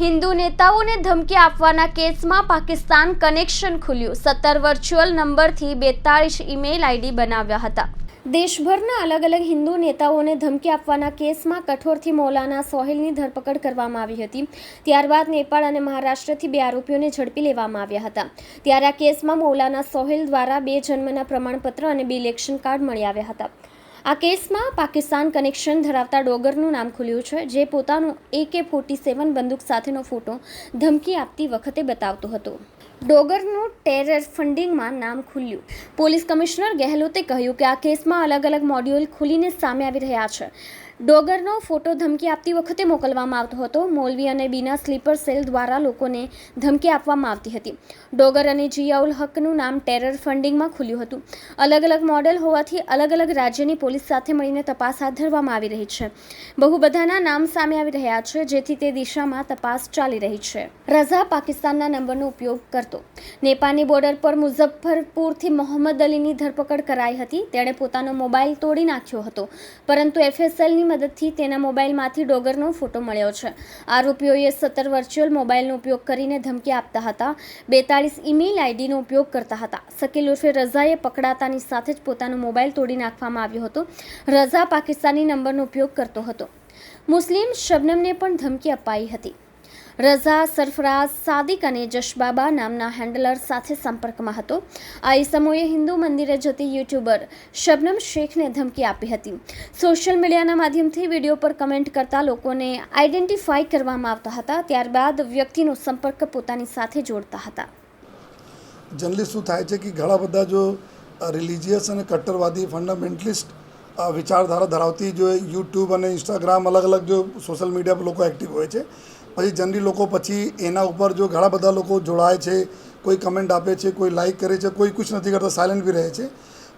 હિન્દુ નેતાઓને ધમકી આપવાના કેસમાં પાકિસ્તાન કનેક્શન ખુલ્યું. સત્તર વર્ચ્યુઅલ નંબરથી બેતાળીસ ઈમેલ આઈડી બનાવ્યા હતા. દેશભરના અલગ અલગ હિન્દુ નેતાઓને ધમકી આપવાના કેસમાં કઠોરથી મૌલાના સોહેલની ધરપકડ કરવામાં આવી હતી. ત્યારબાદ નેપાળ અને મહારાષ્ટ્રથી બે આરોપીઓને ઝડપી લેવામાં આવ્યા હતા. ત્યારે આ કેસમાં મૌલાના સોહેલ દ્વારા બે જન્મના પ્રમાણપત્ર અને બે ઇલેક્શન કાર્ડ મળી આવ્યા હતા. આ કેસમાં પાકિસ્તાન કનેક્શન ધરાવતા ડોગરનું નામ ખુલ્યું છે, જે પોતાનું એકે ફોર્ટી સેવન બંદૂક સાથેનો ફોટો ધમકી આપતી વખતે બતાવતો હતો. ડોગરનું ટેરર ફંડિંગમાં નામ ખુલ્યું. પોલીસ કમિશનર ગેહલોતે કહ્યું કે આ કેસમાં અલગ અલગ મોડ્યુલ ખુલીને સામે આવી રહ્યા છે. ડોગરનો ફોટો ધમકી આપતી વખતે મોકલવામાં આવતો હતો. મોલવી અને બીના સ્લીપર સેલ દ્વારા લોકોને ધમકી આપવામાં આવતી હતી. ડોગર અને જિયાઉલ હકનું નામ ટેરર ફંડિંગમાં ખુલ્યું હતું. અલગ અલગ મોડેલ હોવાથી અલગ અલગ રાજ્યની પોલીસ સાથે મળીને તપાસ હાથ ધરવામાં આવી રહી છે. બહુ બધાના નામ સામે આવી રહ્યા છે, જેથી તે દિશામાં તપાસ ચાલી રહી છે. રઝા પાકિસ્તાનના નંબરનો ઉપયોગ કરતો. નેપાળની બોર્ડર પર મુઝફ્ફરપુરથી મોહમ્મદ અલીની ધરપકડ કરાઈ હતી. તેણે પોતાનો મોબાઈલ તોડી નાખ્યો હતો. પરંતુ એફએસએલની મદદથી તેના મોબાઈલમાંથી ડોગરનો ફોટો મળ્યો છે. આરોપીઓએ સત્તર વર્ચ્યુઅલ મોબાઈલનો ઉપયોગ કરીને ધમકી આપતા હતા. બેતાળીસ ઈમેલ આઈડીનો ઉપયોગ કરતા હતા. શકીલ ઉર્ફે રઝાએ પકડાતાની સાથે જ પોતાનો મોબાઈલ તોડી નાખવામાં આવ્યો હતો. રઝા પાકિસ્તાની નંબરનો ઉપયોગ કરતો હતો. મુસ્લિમ શબનમને પણ ધમકી અપાઈ હતી. રઝા સરફરાઝ સાદિક અને જશબાબા નામના હેન્ડલર સાથે સંપર્કમાં હતો. આ ઇસમોએ હિન્દુ મંદિરે જતી યુટ્યુબર શબનમ શેખને ધમકી આપી હતી. સોશિયલ મીડિયાના માધ્યમથી વીડિયો પર કમેન્ટ કરતા લોકોને આઈડેન્ટિફાઈ કરવામાં આવતા હતા, ત્યારબાદ વ્યક્તિનો સંપર્ક પોતાની સાથે જોડતા હતા. જનરલી શું થાય છે કે ઘણા બધા જો રિલિજિયસ અને કટ્ટરવાદી ફંડામેન્ટલિસ્ટ વિચારધારા ધરાવતી જો યુટ્યુબ અને ઇન્સ્ટાગ્રામ અલગ અલગ જો સોશિયલ મીડિયા પર લોકો એક્ટિવ હોય છે પછી જનરલી લોકો પછી એના ઉપર જો ઘણા બધા લોકો જોડાય છે, કોઈ કમેન્ટ આપે છે, કોઈ લાઇક કરે છે, કોઈ કુછ નથી કરતા સાયલેન્ટ બી રહે છે.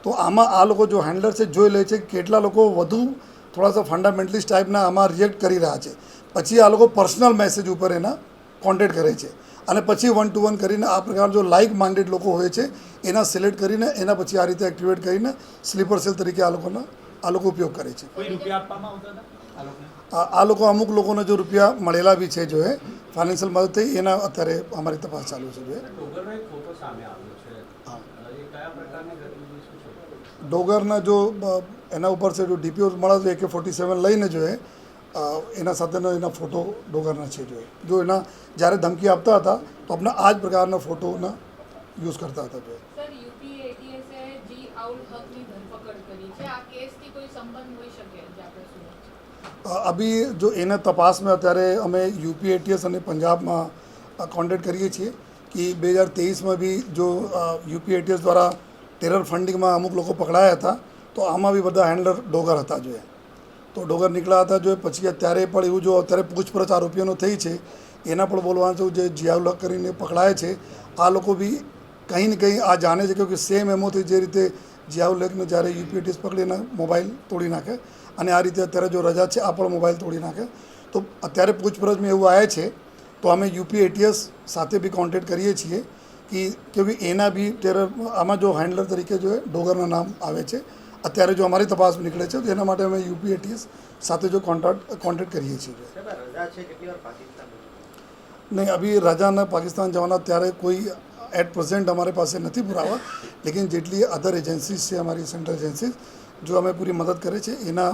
તો આમાં આ લોકો જો હેન્ડલર છે, જોઈ લે છે કેટલા લોકો વધુ થોડા સા ફંડામેન્ટલિસ્ટ ટાઈપના આમાં રિએક્ટ કરી રહ્યા છે. પછી આ લોકો પર્સનલ મેસેજ ઉપર એના કોન્ટેક્ટ કરે છે. અને પછી વન ટુ વન કરીને આ પ્રકાર જો લાઇક માઇન્ડેડ લોકો હોય છે, એના સિલેક્ટ કરીને એના પછી આ રીતે એક્ટિવેટ કરીને સ્લીપર સેલ તરીકે આ લોકોના આ લોકો ઉપયોગ કરે છે. કોઈ રૂપિયા આપવામાં આવતા હતા? આ લોકો અમુક લોકોને જો રૂપિયા મળેલા બી છે જો એ ફાઇનાન્શિયલ મદદ થઈ એના અત્યારે અમારી તપાસ ચાલુ છે જો. ડોગરનો એક ફોટો સામે આવ્યો છે. હા. એ કયા પ્રકારની ગતિવિધિ શું? છે ડોગરના જો એના ઉપર છે જો ડીપીઓ મળે તો એકે ફોર્ટી સેવન લઈને જો એ એના સાથેનો એના ફોટો ડોગરના છે જો જો એના જ્યારે ધમકી આપતા હતા તો આપણે આ જ પ્રકારના ફોટોના યુઝ કરતા હતા જો એ. સર યુપી એટીએસે જી આઉલ હકની ધરપકડ કરી છે આ કેસથી કોઈ સંબંધ હોઈ શકે જે આપણે શું અ, અભી જો એના તપાસમાં અત્યારે અમે યુપી એટીએસ અને પંજાબમાં કોન્ટેક્ટ કરીએ છીએ કે બે હજાર તેવીસમાં બી જો યુપી એટીએસ દ્વારા ટેરર ફંડિંગમાં અમુક લોકો પકડાયા હતા, તો આમાં બી બધા હેન્ડલર ડોગર હતા જોઈએ તો ડોગર નીકળ્યા હતા જોઈએ પછી અત્યારે પણ એવું જો અત્યારે પૂછપરછ આરોપીઓનો થઈ છે, એના પણ બોલવાનું છે જે જિયાઉલક કરીને પકડાય છે, આ લોકો બી કંઈ ને કંઈ આ જાણે છે કે સેમ એમોથી જે રીતે જિયાઉલકને જ્યારે યુપીટીસ પકડીને મોબાઈલ તોડી નાખે અને આ રીતે અત્યારે જો રજા છે આ પણ મોબાઈલ તોડી નાખે. તો અત્યારે પૂછપરછમાં એવું આવે છે તો અમે યુપી એટીએસ સાથે બી કોન્ટેક્ટ કરીએ છીએ કે કેમકે એના બી ટેરર આમાં જો હેન્ડલર તરીકે જો ડોગરના નામ આવે છે અત્યારે જો અમારી તપાસ નીકળે છે તો એના માટે અમે યુપી એટીએસ સાથે જો કોન્ટેક્ટ કોન્ટેક્ટ કરીએ છીએ. નહીં અભી રાજાના પાકિસ્તાન જવાના ત્યારે કોઈ એટ પ્રેઝન્ટ અમારી પાસે નથી પુરાવા લેકિન જેટલી અધર એજન્સીઝ છે અમારી સેન્ટ્રલ એજન્સીઝ જો અમે પૂરી મદદ કરે છે એના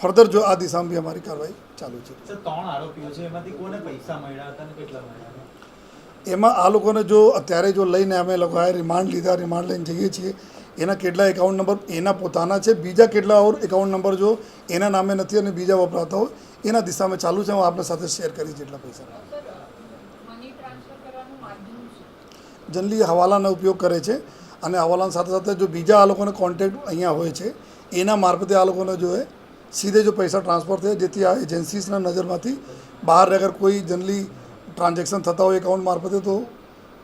ફર્ધર જો આ દિશામાં બી અમારી કાર્યવાહી ચાલુ છે. ત્રણ આરોપીઓ છે એમાંથી કોને પૈસા મળ્યા હતા અને કેટલા મળ્યા એમાં આ લોકોને જો અત્યારે જો લઈને અમે લોકોએ રિમાન્ડ લીધા રિમાન્ડ લઈને જઈએ છીએ એના કેટલા એકાઉન્ટ નંબર એના પોતાના છે બીજા કેટલા ઓર એકાઉન્ટ નંબર જો એના નામે નથી અને બીજા વપરાતા હોય એના દિશામાં ચાલુ છે હું આપણા સાથે શેર કરીશ જેટલા પૈસા સર મની ટ્રાન્સફર કરવાનું માધ્યમ શું જનરલી હવાલાનો ઉપયોગ કરે છે અને હવાલાની સાથે સાથે જો બીજા આ લોકોને કોન્ટેક્ટ અહીંયા હોય છે, એના મારફતે આ લોકોને જો એ સીધે જો પૈસા ટ્રાન્સફર થાય, જેથી આ એજન્સીસના નજરમાંથી બહાર અગર કોઈ જનરલી ટ્રાન્ઝેક્શન થતા હોય એકાઉન્ટ મારફતે તો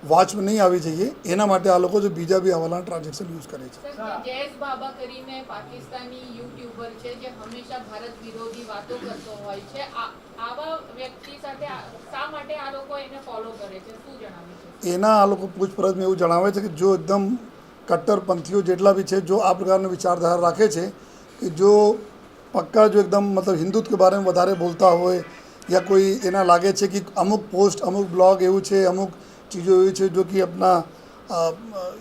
વાચમાં નહીં આવી જઈએ એના માટે આ લોકો જો બીજા બી આવાના ટ્રાન્ઝેક્શન યુઝ કરે છે. જયેશ બાબા કરીને પાકિસ્તાની યુટ્યુબર છે જે હંમેશા ભારત વિરોધી વાતો કરતો હોય છે આવા વ્યક્તિ સાથે શા માટે આ લોકો એને ફોલો કરે છે? શું જણાવે છે? એના આ લોકો પૂછપરછમાં એવું જણાવે છે કે જો એકદમ કટ્ટરપંથીઓ જેટલા બી છે જો આ પ્રકારનો વિચારધારા રાખે છે કે જો પક્કા જો એકદમ મતલબ હિન્દુત્વ બારે વધારે બોલતા હોય યા કોઈ એના લાગે છે કે અમુક પોસ્ટ અમુક બ્લોગ એવું છે અમુક ચીજો એવી છે જો કે આપણા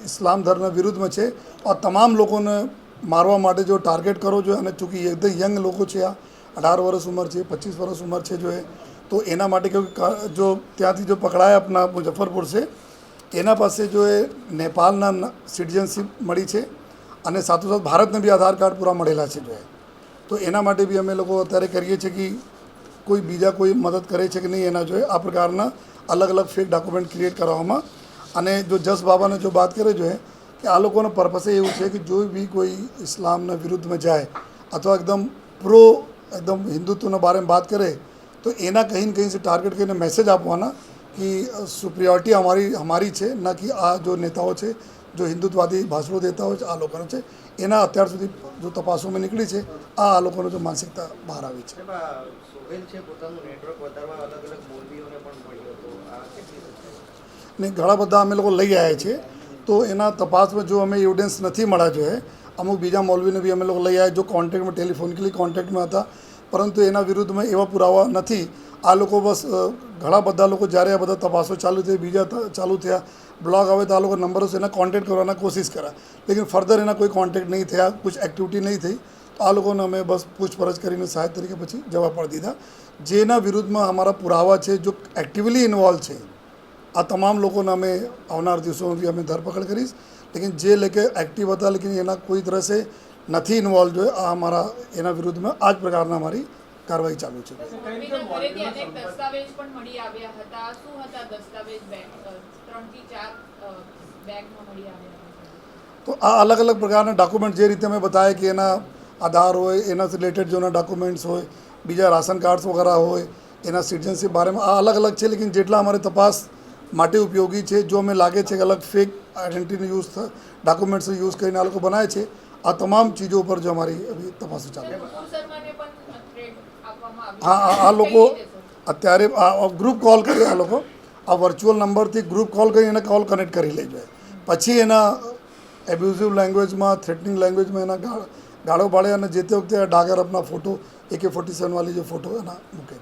ઇસ્લામ ધર્મ વિરુદ્ધમાં છે. આ તમામ લોકોને મારવા માટે જો ટાર્ગેટ કરો જોઈએ અને ચૂંકી એકદમ યંગ લોકો છે આ, અઢાર વર્ષ ઉંમર છે, પચીસ વર્ષ ઉંમર છે જો એ, તો એના માટે કેવું જો ત્યાંથી જો પકડાયા આપણા મુઝફ્ફરપુર છે, એના પાસે જો એ નેપાળના સિટીઝનશીપ મળી છે, અને સાથોસાથ ભારતને બી આધાર કાર્ડ પૂરા મળેલા છે જો એ. તો એના માટે બી અમે લોકો અત્યારે કરીએ છીએ કે કોઈ બીજા કોઈ મદદ કરે છે કે નહીં એના જોઈએ આ પ્રકારના અલગ અલગ ફેક ડોક્યુમેન્ટ ક્રિએટ કરવામાં. અને જો જસ બાબાને જો વાત કરે જોઈએ કે આ લોકોનો પર્પસ એવું છે કે જો બી કોઈ ઇસ્લામના વિરુદ્ધમાં જાય અથવા એકદમ પ્રો એકદમ હિન્દુત્વના બારેમાં વાત કરે, તો એના કહીને કહીને ટાર્ગેટ કરીને મેસેજ આપવાના કે સુપ્રિયોરિટી અમારી અમારી છે, ના કે આ જો નેતાઓ છે, જો હિન્દુત્વવાદી ભાષણો દેતા હોય છે, આ લોકોનો છે. એના અત્યાર સુધી જો તપાસોમાં નીકળી છે, આ આ લોકોનો જો માનસિકતા બહાર આવી છે. ને ઘણા બધા અમે લોકો લઈ આવ્યા છીએ. તો એના તપાસમાં જો અમે એવિડન્સ નથી મળ્યા જોઈએ, અમુક બીજા મૌલવીને બી અમે લોકો લઈ આવ્યા જો કોન્ટેક્ટમાં ટેલિફોનિકલી કોન્ટેક્ટમાં હતા. પરંતુ એના વિરુદ્ધમાં એવા પુરાવા નથી. આ લોકો બસ ઘણા બધા લોકો જ્યારે આ બધા તપાસો ચાલુ થઈ બીજા ચાલુ થયા બ્લોગ આવે તો આ લોકો નંબરો એના કોન્ટેક્ટ કરવાના કોશિશ કર્યા. લેકિન ફર્ધર એના કોઈ કોન્ટેક્ટ નહીં થયા કુછ એક્ટિવિટી નહીં થઈ, તો આ લોકોને અમે બસ પૂછપરછ કરીને સાહેબ તરીકે પછી જવા પણ દીધા. જેના વિરુદ્ધમાં અમારા પુરાવા છે, જો એક્ટિવલી ઇન્વોલ્વ છે આ તમામ લોકોને અમે આવનાર દિવસોમાં બી અમે ધરપકડ કરીશ લેકિન જે લેકે એક્ટિવ હતા લેકિન એના કોઈ तरह से નથી ઇન્વોલ્વ જોઈએ આ અમારા એના વિરુદ્ધમાં આ જ પ્રકારના અમારી કાર્યવાહી ચાલુ છે મમ્મીના ઘરેથી અનેક દસ્તાવેજ પણ મળી આવ્યા હતા શું હતા દસ્તાવેજ બેગ ત્રણ થી ચાર અ, બેગમાં મળી આવ્યા હતા તો આ અલગ અલગ પ્રકારના ડોક્યુમેન્ટ જે રીતે અમે બતાવ્યા કે એના આધાર હોય એના રિલેટેડ જોના ડોક્યુમેન્ટ્સ હોય બીજા રાશન કાર્ડ્સ વગેરે હોય એના સિટીઝનશીપ બારેમાં આ અલગ અલગ છે લેકિન જેટલા અમારે તપાસ માટે ઉપયોગી છે જો અમે લાગે છે કે અલગ ફેક આઈડેન્ટિટીનો યુઝ ડોક્યુમેન્ટ્સ યુઝ કરીને આ લોકો બનાવે છે આ તમામ ચીજો ઉપર જો અમારી તપાસ તપાસો ચાલુ. છે. હા આ- લોકો અત્યારે આ ગ્રુપ કોલ કરી આ લોકો. આ વર્ચ્યુઅલ નંબરથી ગ્રુપ કોલ કરી એને કોલ કનેક્ટ કરી લેજો પછી એના એબ્યુઝિવ લેંગ્વેજમાં થ્રેટનિંગ લેંગ્વેજમાં એના ગા- ગાળો પાડે અને જે તે વખતે ડાગર આપના ફોટો એકે ફોર્ટી સેવનવાળી જે ફોટો એના મૂકે